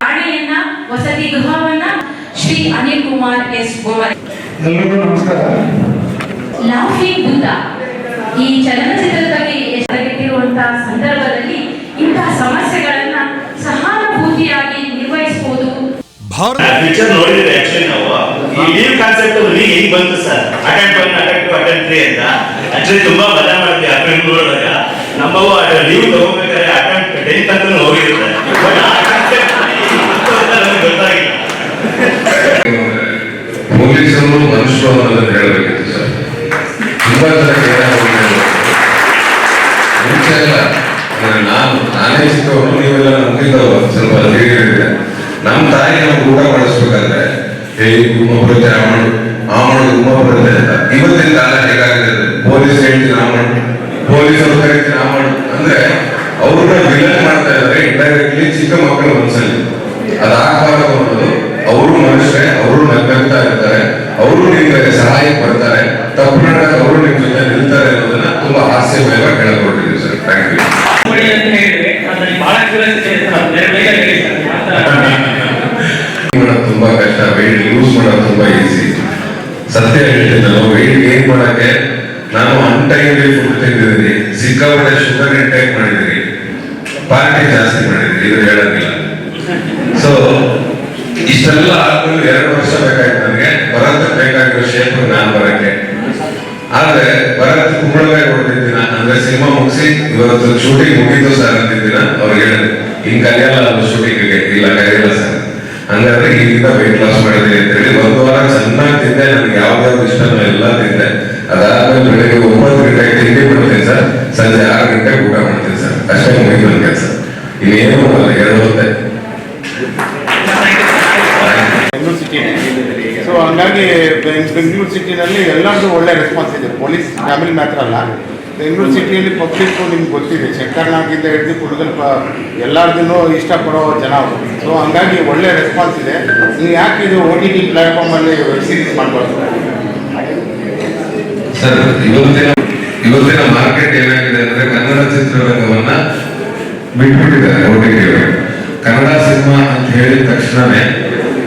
ಠಾಣೆಯನ್ನ ವಸತಿ ಗೃಹವನ್ನ ಶ್ರೀ ಅನಿಲ್ ಕುಮಾರ್ ಎಸ್ ಗೋವರ್ ಎಲ್ಲರಿಗೂ ನಮಸ್ಕಾರ. ಲಾಫಿಂಗ್ ಬುದ್ಧ ಈ ಚಲನಚಿತ್ರದ ಬಗ್ಗೆ ಎಷ್ಟಗಿಟ್ಟಿರುವಂತಹ ಸಂದರ್ಭದಲ್ಲಿ ಇಂತಹ ಸಮಸ್ಯೆಗಳನ್ನ ಸಹಾನುಭೂತಿಯಾಗಿ ನಿರ್ವಹಿಸಬಹುದು ಭಾರತ ಪಿಕ್ಚರ್ ನೋಡಿದ್ರೆ ಆಕ್ಚುಲಿ ನಾವು? ಈ ಲೀವ್ ಕಾನ್ಸೆಪ್ಟ್ ಅಲ್ಲಿ ಹೆಂಗ್ ಬಂತು sir attend one attend two attend three ಅಂತ. ಆಕ್ಚುಲಿ ತುಂಬಾ ಮಜಾ ಮಾಡ್ತೀವಿ ಫಿಲ್ಮ್ ನೋಡಿದಾಗ ನಮ್ಮವು ಲೀವ್ ತಗೋಬೇಕಾದ್ರೆ ಅಟೆಂಡ್ ಟೆಂತ್ ಅಂತ ಹೋಗಿರುತ್ತೆ. But ಆ ಗೊತ್ತಾಗಿಲ್ಲ. ಪೊಲೀಸರು ಮನುಷ್ಯರು ಅನ್ನೋದನ್ನ ಸರ್ ತುಂಬಾ ಜನ ಎಲ್ಲ ಅಂದ್ರೆ ನಾನು, ನಾನೇ ಸಿಕ್ಕವರು ನೀವೆಲ್ಲ ನಮ್ಗಿಂತ ಸ್ವಲ್ಪ ನಮ್ಮ ತಾಯಿ ನಮ್ಗೆ ಊಟ ಮಾಡಿಸ್ಬೇಕಾದ್ರೆ ಹೇ ಗುಮ್ಮ ರಾಮಣ್ಣ ಆ ಮಾಡು ಆ ಮಾಡು ಅಂತ. ಇವತ್ತಿನ ಕಾಲ ಹೇಗಾಗಿದೆ ಪೊಲೀಸ್ ಹೇಳ್ತೀನಿ ರಾಮಣ್ಣ ಪೊಲೀಸ್ ಪೊಲೀಸರು ಕರಿತೀನಿ ರಾಮಣ್ಣ ಅಂದ್ರೆ ಅವ್ರನ್ನ ವಿಲನ್ ಮಾಡ್ತಾ ಇದ್ದಾರೆ ಇಂಡೈರೆಕ್ಟ್ಲಿ ಚಿಕ್ಕ ಮಕ್ಕಳ ಮನಸ್ಸಲ್ಲಿ. ಅದಾಗಬಾರದು ಅನ್ನೋದು ಅವರು ಮನುಷ್ಯರೇ ಅವರು ನಗ್ನಗ್ತಾ ಇರ್ತಾರೆ. ಅವರು ನಿಮ್ಗೆ ಸಹಾಯ ಬರ್ತಾರೆ. ತಪ್ಪು ನಡೆದಾಗ ಅವರು ನಿಮ್ ಜೊತೆ ನಿಲ್ತಾರೆ ಅನ್ನೋದನ್ನ ತುಂಬಾ ಹಾಸ್ಯಮಯವಾಗಿ ಹೇಳ್ಕೊಟ್ಟಿದ್ದೀವಿ ಸರ್. ಥ್ಯಾಂಕ್ ಯು ಅಂತ ಬಹಳ ಕ್ಯೂರಿಯಾಸಿಟಿ ಇರುತ್ತೆ ನಾವು ಬೇರೆ ಬೇಗ ಹೇಳಿ ಸರ್ ಯಾವ ಥರ ಮಾಡೋದು ತುಂಬಾ ಕಷ್ಟ ಲೂಸ್ ಮಾಡೋದು ತುಂಬಾ ಈಸಿ ಸತ್ಯ ಹೇಳ್ತೀನಿ ನಾನು. ವೆಯ್ಟ್ ಗೇನ್ ಮಾಡಕ್ಕೆ? ನಾನು ಅನ್ಟೈಮ್ಲಿ ಫುಡ್ ತಿಂದಿದ್ದೀನಿ ಸಿಕ್ಕಾಪಟ್ಟೆ ಶುಗರ್ ಇಂಟೇಕ್ ಮಾಡಿದ್ದೀನಿ. ಪಾರ್ಟಿ ಜಾಸ್ತಿ ಮಾಡಿದ್ದೀನಿ. ಇದು ಹೇಳಂಗಿಲ್ಲ ಸೊ ಇಷ್ಟೆಲ್ಲ ಆದ್ಮೇಲೆ ಎರಡು ವರ್ಷ ಬೇಕಾಯ್ತು ನನಗೆ. ಭರತ್ ಬೇಕಾಗಿರೋ ಶೇಪ್ ನಾನು ಬರಕ್ಕೆ. ಆದ್ರೆ, ಭರತ್ ಕುಂಬಳಕಾಯಿ ಹೊಡೆದಿದ್ದಿನ ಅಂದ್ರೆ ಸಿನಿಮಾ ಮುಗಿಸಿ, ಇವತ್ತು ಶೂಟಿಂಗ್ ಮುಗೀತು ಸರ್ ಅಂತಿದ್ದೀನ ಅವ್ರಿಗೆ ಹೇಳಿದ್ರು, ಹಿಂಗ್ ಕಲಿಯಲ್ಲ ಅದು ಶೂಟಿಂಗ್ ಇಲ್ಲ, ಕಲಿಯಲ್ಲ ಸರ್ ಹಂಗಾದ್ರೆ ಈಗಿಂದ ವೆಯ್ಟ್ ತಿಂದೆ ನನಗೆ ಯಾವ್ದಾವ್ದು ಇಷ್ಟನೋ ಎಲ್ಲ ತಿಂದೆ ಅದಾದ್ಮೇಲೆ ಬೆಳಿಗ್ಗೆ ಒಂಬತ್ತು ಗಂಟೆಗೆ ತಿಂಡಿ ಮಾಡ್ತೀನಿ ಸರ್. ಸಂಜೆ ಆರು ಗಂಟೆಗೆ ಊಟ ಮಾಡ್ತೀನಿ ಸರ್. ಅಷ್ಟೇ ಮುಗಿದು ನನ್ನ ಕೆಲಸ. ಇನ್ನೇನು ಮಾಡಲ್ಲ, ಎರಡು ಸೊ ಹಂಗಾಗಿ ಬೆಂಗ್- ಬೆಂಗಳೂರು ಸಿಟಿನಲ್ಲಿ ಎಲ್ಲರದ್ದು ಒಳ್ಳೆ ರೆಸ್ಪಾನ್ಸ್ ಇದೆ. ಪೊಲೀಸ್ ಫ್ಯಾಮಿಲಿ ಮಾತ್ರ ಅಲ್ಲ. ಬೆಂಗಳೂರು ಸಿಟಿಯಲ್ಲಿ ಪಬ್ಲಿಕ್ ನಿಮ್ಗೆ ಗೊತ್ತಿದೆ. ಶಂಕರ್ನಾಗಿಂದ ಹಿಡಿದು ಕುಣಗಲ್ ಪ ಎಲ್ಲರದನ್ನು ಇಷ್ಟಪಡೋ ಜನ ಅವರು. ಸೊ ಹಂಗಾಗಿ ಒಳ್ಳೆ ರೆಸ್ಪಾನ್ಸ್ ಇದೆ. ನೀವು ಯಾಕೆ ಇದು ಓ ಟಿ ಟಿ ಪ್ಲಾಟ್ಫಾರ್ಮಲ್ಲಿ ವೆಬ್ ಸೀರೀಸ್ ಮಾಡಬಾರ್ದು? ಸರ್, ಇವತ್ತಿನ ಇವತ್ತಿನ ಮಾರ್ಕೆಟ್ ಏನಾಗಿದೆ ಅಂದ್ರೆ ಕನ್ನಡ ಚಿತ್ರರಂಗವನ್ನು ಬಿಟ್ಬಿಟ್ಟಿದ್ದಾರೆ OTT ಅವರು. ಕನ್ನಡ ಸಿನಿಮಾ ಅಂತ ಹೇಳಿದ ತಕ್ಷಣವೇ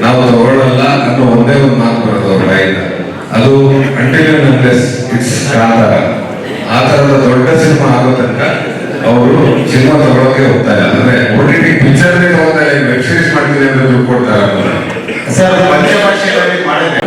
ನಾವು ತಗೊಳ್ಳಲ್ಲ ಅನ್ನೋ ಒಂದೇ ಒಂದು ಮಾತು ಬರೋದು ಅವ್ರ ಅದು ಅಂಟಿಲ್ ಇಟ್ಸ್ ಕಾಂತಾರ ಆ ತರದ ದೊಡ್ಡ ಸಿನಿಮಾ ಆಗೋ ತನಕ ಅವರು ಸಿನಿಮಾ ತಗೊಳಕ್ಕೆ ಹೋಗ್ತಾ ಇಲ್ಲ ಅಂದ್ರೆ ಓಟಿಟಿ ಪಿಕ್ಚರ್ ತಗೋತಾ ಇಲ್ಲ ವೆಬ್ ಸೀರೀಸ್ ಮಾಡ್ತೀನಿ ಅಂತ ದುಡ್ಡು ಅನ್ನೋದು. ಸರ್ ಮಾಡಿದೆ